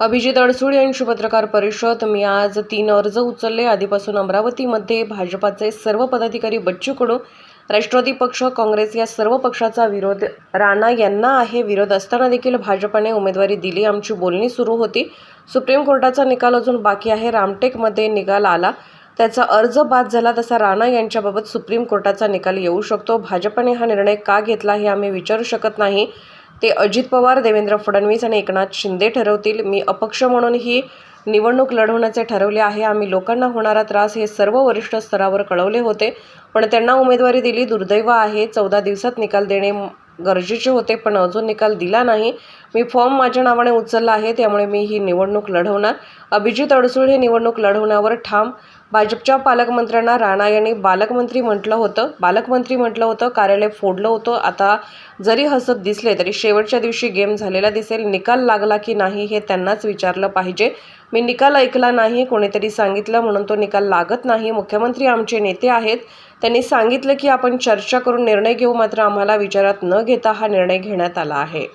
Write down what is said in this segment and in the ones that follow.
अभिजित अडसूळ यांची पत्रकार परिषद. मी आज तीन अर्ज उचलले. आधीपासून अमरावतीमध्ये भाजपाचे सर्व पदाधिकारी बच्चू कडू राष्ट्रवादी पक्ष काँग्रेस या सर्व पक्षाचा विरोध राणा यांना आहे. विरोध असताना देखील भाजपाने उमेदवारी दिली. आमची बोलणी सुरू होती. सुप्रीम कोर्टाचा निकाल अजून बाकी आहे. रामटेकमध्ये निकाल आला. त्याचा अर्ज बाद झाला तसा राणा यांच्याबाबत सुप्रीम कोर्टाचा निकाल येऊ शकतो. भाजपाने हा निर्णय का घेतला हे आम्ही विचारू शकत नाही. ते अजित पवार देवेंद्र फडणवीस आणि एकनाथ शिंदे ठरवतील. मी अपक्ष म्हणून ही निवडणूक लढवण्याचे ठरवले आहे. आम्ही लोकांना होणारा त्रास हे सर्व वरिष्ठ स्तरावर कळवले होते. पण त्यांना उमेदवारी दिली दुर्दैव आहे. चौदा दिवसात निकाल देणे गरजेचे होते पण अजून निकाल दिला नाही. मी फॉर्म माझ्या नावाने उचलला आहे त्यामुळे मी ही निवडणूक लढवणार. अभिजित अडसूळ हे निवडणूक लढवण्यावर ठाम भाजपच्या पालकमंत्र्यांना राणा यांनी बालकमंत्री म्हटलं होतं. बालकमंत्री म्हटलं होतं कार्यालय फोडलं होतं. आता जरी हसत दिसले तरी शेवटच्या दिवशी गेम झालेला दिसेल. निकाल लागला की नाही हे त्यांनाच विचारलं पाहिजे. मी निकाल ऐकला नाही कोणीतरी सांगितलं म्हणून तो निकाल लागत नाही. मुख्यमंत्री आमचे नेते आहेत. त्यांनी सांगितलं की आपण चर्चा करून निर्णय घेऊ मात्र आम्हाला विचारात न घेता हा निर्णय घेण्यात आला आहे.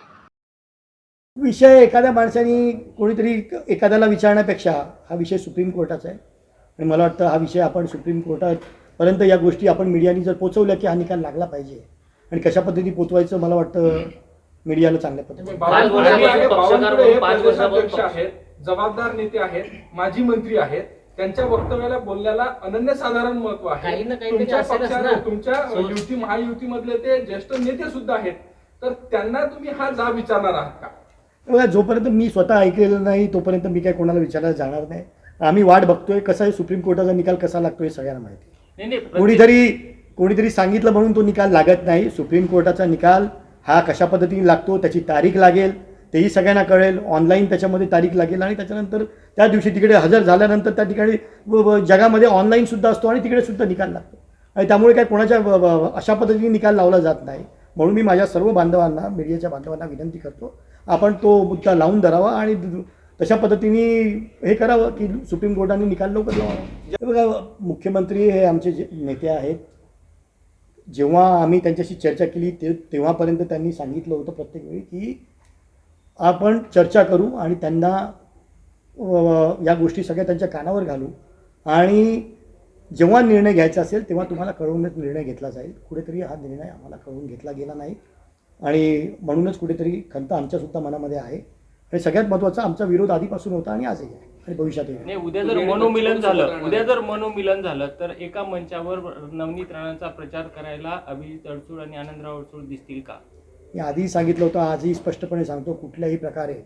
विषय एखाद्या माणसाने कोणीतरी एखाद्याला विचारण्यापेक्षा हा विषय सुप्रीम कोर्टाचा आहे. आणि मला वाटतं हा विषय आपण सुप्रीम कोर्टापर्यंत या गोष्टी आपण मीडियाने जर पोचवल्या की हा निकाल लागला पाहिजे. आणि कशा पद्धतीने पोचवायचं मला वाटतं मीडियाला चांगल्या पद्धतीने. हे जबाबदार नेते आहेत माजी मंत्री आहेत. त्यांच्या वक्तव्याला बोलण्याला अनन्यसाधारण महत्त्व आहे. काही ना काहीतरी तुमच्या ना. तुमच्या युती महायुतीमधले ते ज्येष्ठ नेते सुद्धा आहेत. तर त्यांना तुम्ही हा जाब विचारणार आहात का? जोपर्यंत मी स्वतः ऐकलेलं नाही तोपर्यंत मी काय कोणाला विचारायला जाणार नाही. आम्ही वाट बघतोय कसा आहे सुप्रीम कोर्टाचा निकाल कसा लागतो हे सगळ्यांना माहिती कोणीतरी कोणीतरी सांगितलं म्हणून तो निकाल लागत नाही. सुप्रीम कोर्टाचा निकाल हा कशा पद्धतीने लागतो त्याची तारीख लागेल तेही सगळ्यांना कळेल. ऑनलाईन त्याच्यामध्ये तारीख लागेल आणि त्याच्यानंतर त्या दिवशी तिकडे हजर झाल्यानंतर त्या ठिकाणी जगामध्ये ऑनलाईन सुद्धा असतो आणि तिकडे सुद्धा निकाल लागतो. आणि त्यामुळे काय कोणाच्या अशा पद्धतीने निकाल लावला जात नाही. म्हणून मी माझ्या सर्व बांधवांना मीडियाच्या बांधवांना विनंती करतो आपण तो मुद्दा लावून धरावा आणि तशा पद्धतीने हे करावं की सुप्रीम कोर्टाने निकाल लवकर लावावा. बघा मुख्यमंत्री हे आमचे जे नेते आहेत. जेव्हा आम्ही त्यांच्याशी चर्चा केली ते तेव्हापर्यंत त्यांनी सांगितलं होतं प्रत्येक वेळी की आपण चर्चा करू आणि त्यांना या गोष्टी सगळ्या त्यांच्या कानावर घालू. आणि जेव्हा निर्णय घ्यायचा असेल तेव्हा तुम्हाला कळवूनच निर्णय घेतला जाईल. कुठेतरी हा निर्णय आम्हाला कळवून घेतला गेला नाही. आणि म्हणूनच कुठेतरी खंत आमच्यासुद्धा मनामध्ये आहे. आणि सगळ्यात महत्त्वाचा आमचा विरोध आधीपासून होता आणि आजही आहे. आणि भविष्यातही आहे. नाही उद्या जर मनोमिलन झालं उद्या जर मनोमिलन झालं तर एका मंचावर नवनीत राणांचा प्रचार करायला अभिजित अडसूळ आणि आनंदराव अडसूळ दिसतील का? मी आधीही सांगितलं होतं आजही स्पष्टपणे सांगतो कुठल्याही प्रकारे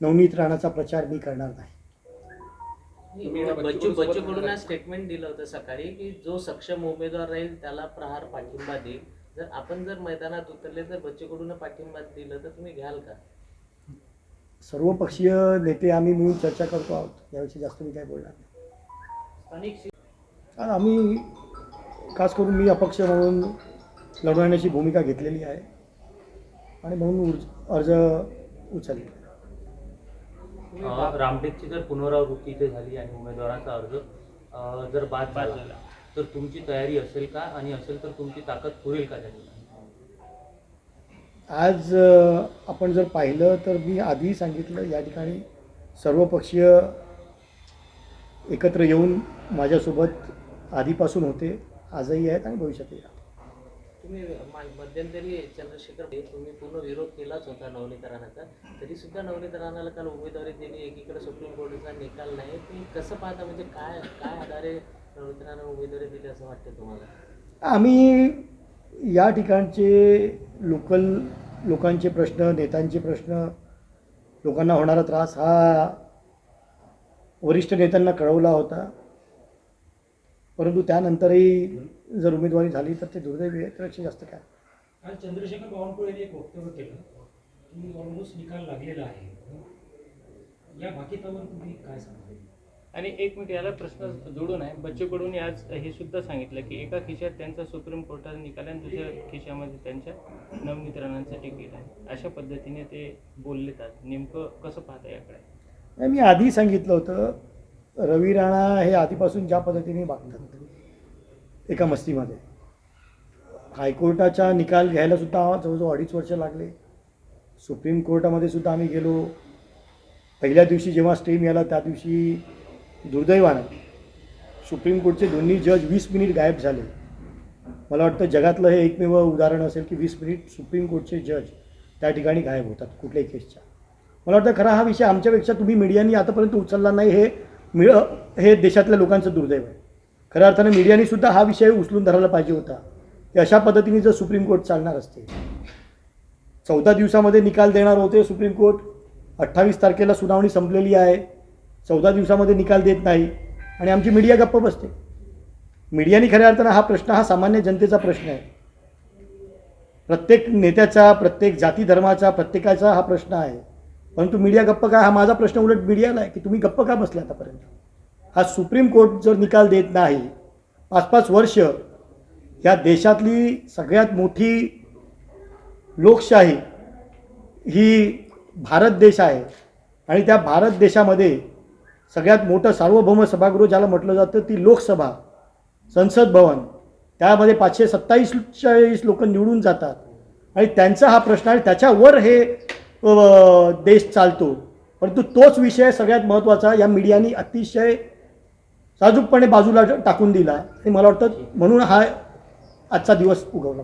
नवनीत राणाचा प्रचार मी करणार नाही. बच्चू बच्चू कडून स्टेटमेंट दिलं होतं सकाळी की जो सक्षम उमेदवार राहील त्याला प्रहार पाठिंबा देईल. जर आपण जर मैदानात उतरले तर बच्चू कडून पाठिंबा दिलं तर तुम्ही घ्याल का? सर्वपक्षीय नेते आम्ही मिळून चर्चा करतो आहोत. याविषयी जास्त मी काय बोलणार नाही. कारण आम्ही खास करून मी अपक्ष म्हणून लढवण्याची भूमिका घेतलेली आहे. आणि म्हणून अर्ज उचलले. रामटेकची जर पुनरावृत्ती इथे झाली आणि उमेदवाराचा अर्ज जर बाद झाला तर तुमची तयारी असेल का? आणि असेल तर तुमची ताकद पुरेल का त्या ठिकाणी आज आपण जर पाहिलं तर मी आधीही सांगितलं या ठिकाणी सर्वपक्षीय एकत्र येऊन माझ्यासोबत आधीपासून होते आजही आहेत आणि भविष्यातही आहेत. तुम्ही मा- मध्यंतरी चंद्रशेखर तुम्ही पूर्ण विरोध केलाच होता नवनीत राणाचा तरी सुद्धा नवनीत राणाला काल उमेदवारी दिली एकीकडे सुप्रीम कोर्टाचा निकाल नाही. तुम्ही कसं पाहता? म्हणजे काय काय आधारे नवनीत राणा उमेदवारी दिली असं वाटतं तुम्हाला? आम्ही या ठिकाणचे लोकल लोकांचे प्रश्न नेत्यांचे प्रश्न लोकांना होणारा त्रास हा वरिष्ठ नेत्यांना कळवला होता. परंतु त्यानंतरही जर उमेदवारी झाली तर ते दुर्दैवी आहे. त्यापेक्षा जास्त काय? काल चंद्रशेखर बावनकुळे यांनी एक वक्तव्य केलं की ऑलमोस्ट निकाल लागलेला आहे. या बाकी तुम्ही काय सांगाल आणि एक मिनिट याला प्रश्न जोडून आहे. बच्चू कडून आज हे सुद्धा सांगितलं की एका खिशात त्यांचा सुप्रीम कोर्टाचा निकाल आणि दुसऱ्या खिशामध्ये त्यांच्या नवनीत तिकीट आहे. अशा पद्धतीने ते बोललेत आज नेमकं कसं पाहता याकडे? नाही, मी आधी सांगितलं होतं रवी राणा हे आधीपासून ज्या पद्धतीने वागतात एका मस्तीमध्ये. हायकोर्टाचा निकाल घ्यायला सुद्धा जवळजवळ अडीच वर्ष लागले. सुप्रीम कोर्टामध्ये सुद्धा आम्ही गेलो. पहिल्या दिवशी जेव्हा स्टे मिळाला त्या दिवशी दुर्दैवानं सुप्रीम कोर्टचे दोन्ही जज वीस मिनिट गायब झाले. मला वाटतं जगातलं हे एकमेव उदाहरण असेल की वीस मिनिट सुप्रीम कोर्टचे जज त्या ठिकाणी गायब होतात कुठल्याही केसच्या. मला वाटतं खरा हा विषय आमच्यापेक्षा तुम्ही मीडियानी आतापर्यंत उचलला नाही हे मिळ हे देशातल्या लोकांचं दुर्दैव आहे. खऱ्या अर्थानं मीडियानी सुद्धा हा विषय उचलून धरायला पाहिजे होता. की अशा पद्धतीने जर सुप्रीम कोर्ट चालणार असते. चौदा दिवसामध्ये निकाल देणार होते सुप्रीम कोर्ट. अठ्ठावीस तारखेला सुनावणी संपलेली आहे. चौदा दिवसामध्ये निकाल देत नाही आणि आमची मीडिया गप्प बसते. मीडियाने खऱ्या अर्थानं हा प्रश्न हा सामान्य जनतेचा प्रश्न आहे. प्रत्येक नेत्याचा प्रत्येक जाती धर्माचा प्रत्येकाचा हा प्रश्न आहे. परंतु मीडिया गप्प काय हा माझा प्रश्न उलट मीडियाला आहे की तुम्ही गप्प का बसला आतापर्यंत? हा सुप्रीम कोर्ट जर निकाल देत नाही पाच पाच वर्ष या देशातली सगळ्यात मोठी लोकशाही ही भारत देश आहे. आणि त्या भारत देशामध्ये सगळ्यात मोठं सार्वभौम सभागृह ज्याला म्हटलं जातं ती लोकसभा संसद भवन. त्यामध्ये पाचशे सत्तावीस चाळीस लोक निवडून जातात. आणि त्यांचा हा प्रश्न आहे त्याच्यावर हे देश चालतो. परंतु तोच विषय सगळ्यात महत्त्वाचा या मीडियानी अतिशय साजूकपणे बाजूला टाकून दिला. आणि मला वाटतं म्हणून हा आजचा दिवस उगवला